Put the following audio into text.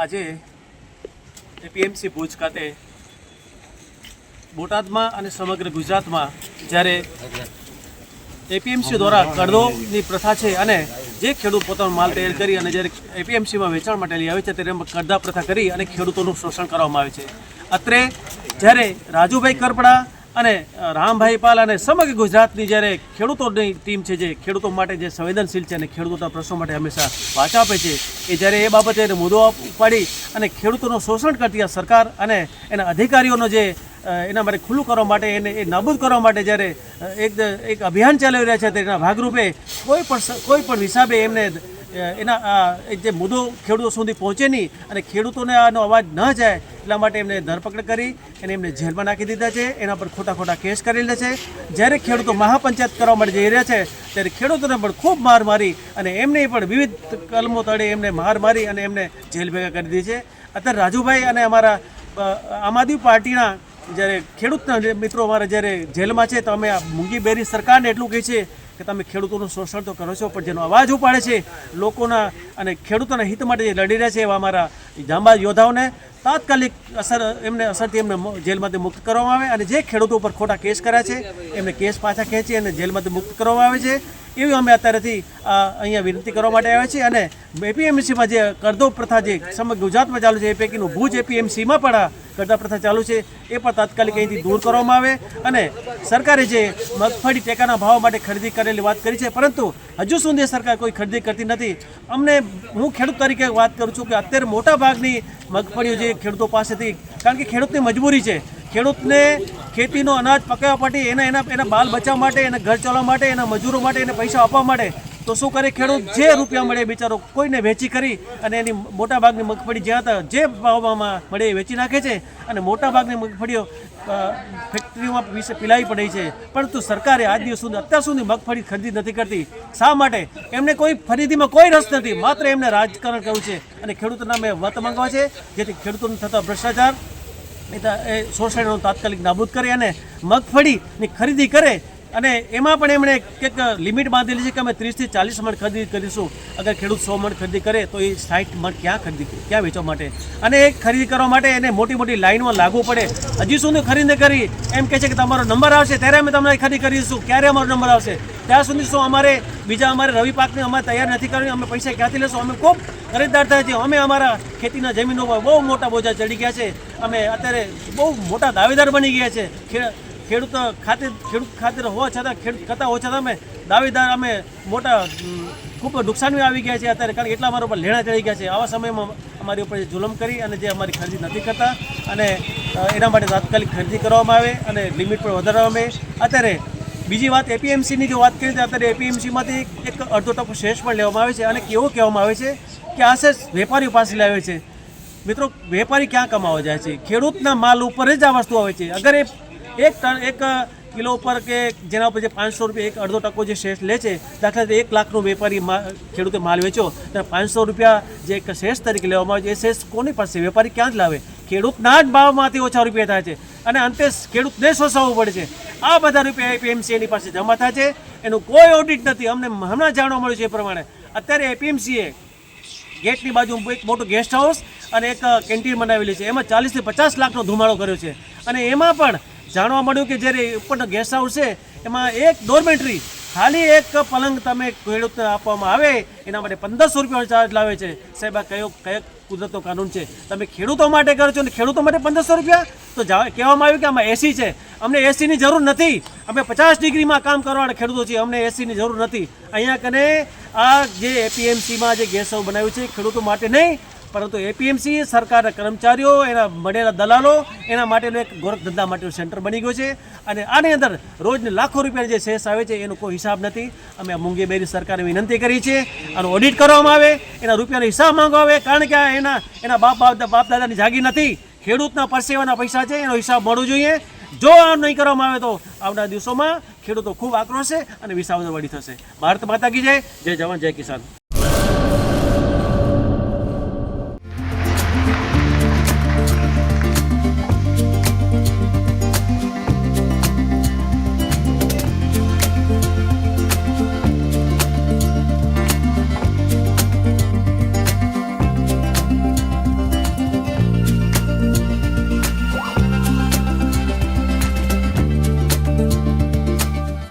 આજે એપીએમસી ભુજ ખાતે બોટાદમાં અને સમગ્ર ગુજરાતમાં જ્યારે એપીએમસી દ્વારા કરદોની પ્રથા છે અને જે ખેડૂત પોતાનો માલ તૈયાર કરી અને જ્યારે એપીએમસીમાં વેચાણ માટે લઈ આવે છે ત્યારે કડદા પ્રથા કરી અને ખેડૂતોનું શોષણ કરવામાં આવે છે. અત્રે જ્યારે રાજુભાઈ કરપડા અને રામભાઈ પાલ અને સમગ્ર ગુજરાતની જ્યારે ખેડૂતોની ટીમ છે જે, ખેડૂતો માટે જે સંવેદનશીલ છે અને ખેડૂતોના પ્રશ્નો માટે હંમેશા વાચા આપે છે, એ જ્યારે એ બાબતે એને મુદ્દો ઉપાડી અને ખેડૂતોનું શોષણ કરતી આ સરકાર અને એના અધિકારીઓનો જે એના માટે ખુલ્લું કરવા માટે એને, એ નાબૂદ કરવા માટે જ્યારે એક એક અભિયાન ચલાવી રહ્યા છે તેના ભાગરૂપે કોઈ પણ કોઈ પણ હિસાબે એમને એના જે મુદ્દો ખેડૂતો સુધી પહોંચે નહીં અને ખેડૂતોને આનો અવાજ ન જાય એટલા માટે એમને ધરપકડ કરી અને એમને જેલમાં નાખી દીધા છે. એના પર ખોટા ખોટા કેસ કરેલા છે. જ્યારે ખેડૂતો મહાપંચાયત કરવા માટે જઈ રહ્યા છે, ત્યારે ખેડૂતોને પણ ખૂબ માર મારી અને એમને પણ વિવિધ કલમો તળે એમને માર મારી અને એમને જેલ ભેગા કરી દીધી છે. અત્યારે રાજુભાઈ અને અમારા આમ આદમી પાર્ટીના જ્યારે ખેડૂતના મિત્રો અમારા જ્યારે જેલમાં છે, તો અમે આ મૂંગી બેરી સરકારને એટલું કહે છે કે તમે ખેડૂતોનું શોષણ તો કરો છો, પણ જેનો અવાજ ઉપાડે છે, લોકોના અને ખેડૂતોના હિત માટે જે લડી રહ્યા છે એવા અમારા જાંબા યોદ્ધાઓને તાત્કાલિક અસર એમને અસરથી એમને જેલમાંથી મુક્ત કરવામાં આવે અને જે ખેડૂતો ઉપર ખોટા કેસ કર્યા છે, એમને કેસ પાછા ખેંચી અને જેલમાંથી મુક્ત કરવામાં આવે છે. એવી અમે અત્યારેથી અહીંયા વિનંતી કરવા માટે આવ્યા છીએ અને એપીએમસીમાં જે કરદો પ્રથા જે સમગ્ર ગુજરાતમાં ચાલુ છે, એ પૈકીનું ભુજ એપીએમસીમાં પણ કરદા પ્રથા ચાલુ છે, એ પણ તાત્કાલિક અહીંથી દૂર કરવામાં આવે અને સરકારે જે મગફળી ટેકાના ભાવ માટે ખરીદી કરેલી વાત કરી છે, પરંતુ હજુ સુધી સરકાર કોઈ ખરીદી કરતી નથી. અમને, હું ખેડૂત તરીકે વાત કરું છું કે અત્યારે મોટા ભાગની મગફળીઓ જે ખેડૂતો પાસેથી, કારણ કે ખેડૂતની મજબૂરી છે ખેડૂતને ખેતીનો અનાજ પકાવવા માટે, એના એના એના બાલ બચાવવા માટે, એના ઘર ચલાવવા માટે, એના મજૂરો માટે, એને પૈસા આપવા માટે, તો શું કરે ખેડૂત? જે રૂપિયા મળે બિચારો કોઈને વેચી કરી અને એની મોટા ભાગની મગફળી જ્યાં હતા, જે ભાવમાં મળે એ વેચી નાખે છે અને મોટા ભાગની મગફળીઓ ફેક્ટરીઓમાં વિશે પીલાવી પડે છે. પરંતુ સરકારે આજ દિવસ સુધી, અત્યાર સુધી મગફળી ખરીદી નથી કરતી. શા માટે? એમને કોઈ ખરીદીમાં કોઈ રસ નથી. માત્ર એમને રાજકારણ કરવું છે. અને ખેડૂતોના મેં વત માંગવા છે. જેથી ખેડૂતોને થતા ભ્રષ્ટાચાર એ શોષણનો તાત્કાલિક નાબૂદ કરે અને મગફળીની ખરીદી કરે. અને એમાં પણ એમણે કંઈક લિમિટ બાંધેલી છે કે અમે ત્રીસથી ચાલીસ મણ ખરીદી કરીશું. અગર ખેડૂત સો મણ ખરીદી કરે તો એ સાઠ મણ ક્યાં ખરીદી ક્યાં વેચવા માટે? અને એ ખરીદી કરવા માટે એને મોટી મોટી લાઈનમાં લાગવું પડે. હજી સુધી ખરીદી કરી એમ કહે છે કે તમારો નંબર આવશે ત્યારે અમે તમને ખરીદી કરીશું. ક્યારે અમારો નંબર આવશે? ત્યાં સુધી શું અમારે બીજા અમારે રવિ પાકને અમારે તૈયાર નથી કરવી અમે પૈસા ક્યાંથી લેશું? અમે ખૂબ ખરીદદાર થાય છે અમે અમારા ખેતીના જમીનો પર બહુ મોટા બોજા ચડી ગયા છે. અમે અત્યારે બહુ મોટા દાવેદાર બની ગયા છે. ખેડૂત ખાતે ખેડૂત ખાતર હોવા છતાં, ખેડૂત કરતાં હોવા છતાં અમે દાવેદાર, અમે મોટા ખૂબ નુકસાની આવી ગયા છે અત્યારે, કારણ કે એટલા અમારા ઉપર લેણા ચડી ગયા છે. આવા સમયમાં અમારી ઉપર જુલમ કરી અને જે અમારી ખરીદી નથી કરતા અને એના માટે તાત્કાલિક ખરીદી કરવામાં આવે અને લિમિટ પણ વધારવામાં આવે. અત્યારે બીજી વાત એપીએમસીની જો વાત કરીએ તો અત્યારે એપીએમસીમાંથી એક અડધો ટકો શેષ પણ લેવામાં આવે છે અને કેવો કહેવામાં આવે છે કે આ શેષ વેપારીઓ પાસે લાવે છે. મિત્રો, વેપારી ક્યાં કમાવા જાય છે? ખેડૂતના માલ ઉપર જ આ વસ્તુ આવે છે. અગર એ એક ટન, એક કિલો ઉપર કે જેના ઉપર જે પાંચસો રૂપિયા એક અડધો ટકો જે શેષ લે છે, દાખલા તરીકે એક લાખનો વેપારી ખેડૂતે માલ વેચ્યો ત્યારે પાંચસો રૂપિયા જે એક શેષ તરીકે લેવામાં આવે છે, એ શેષ કોની પાસે? વેપારી ક્યાં જ લાવે? ખેડૂતના જ ભાવમાંથી ઓછા રૂપિયા થાય છે. અને અંતે ખેડૂતને શોષાવવું પડે છે. આ બધા રૂપિયા એપીએમસી એની પાસે જમા થાય છે. એનું કોઈ ઓડિટ નથી. અમને હમણાં જાણવા મળ્યું છે એ પ્રમાણે. અત્યારે એપીએમસીએ ગેટની બાજુ એક મોટું ગેસ્ટ હાઉસ અને એક કેન્ટીન બનાવેલી છે. એમાં ચાલીસથી પચાસ લાખનો ધુમાડો કર્યો છે. અને એમાં પણ જાણવા મળ્યું કે જ્યારે ઉપરનો ગેસ્ટ હાઉસ છે, એમાં એક ડોરમેન્ટ્રી ખાલી એક પલંગ તમે ખેડૂતને આપવામાં આવે, એના માટે પંદરસો રૂપિયા ચાર્જ લાવે છે. સાહેબ, આ કયો કયો કુદરતનો કાનૂન છે. તમે ખેડૂતો માટે કરો છો અને ખેડૂતો માટે પંદરસો રૂપિયા? તો કહેવામાં આવ્યું કે આમાં એસી છે. અમને એસીની જરૂર નથી. અમે પચાસ ડિગ્રીમાં કામ કરવાના ખેડૂતો છીએ. અમને એસીની જરૂર નથી. અહીંયા કને આ જે એપીએમસીમાં જે ગેસ બનાવ્યું છે ખેડૂતો માટે નહીં. પરંતુ એપીએમસી સરકારના કર્મચારીઓ, એના મળેલા દલાલો, એના માટેનું એક ગોરખ ધંધા માટેનું સેન્ટર બની ગયું છે. અને આની અંદર રોજને લાખો રૂપિયાની જે શેષ આવે છે, એનો કોઈ હિસાબ નથી. અમે આ મૂંગીબેરી સરકારને વિનંતી કરી છે. અને ઓડિટ કરવામાં આવે, એના રૂપિયાનો હિસાબ માંગવા આવે, કારણ કે આ એના એના બાપ બાપ દાદાની જાગી નથી. ખેડૂતના પરસેવાના પૈસા છે, એનો હિસાબ મળવો જોઈએ. જો આ નહીં કરવામાં આવે તો આવનાર દિવસોમાં ખેડૂતો ખૂબ આક્રોશે અને વિસાવદર વળી થશે. ભારત માતા કી જય. જય જવાન, જય કિસાન.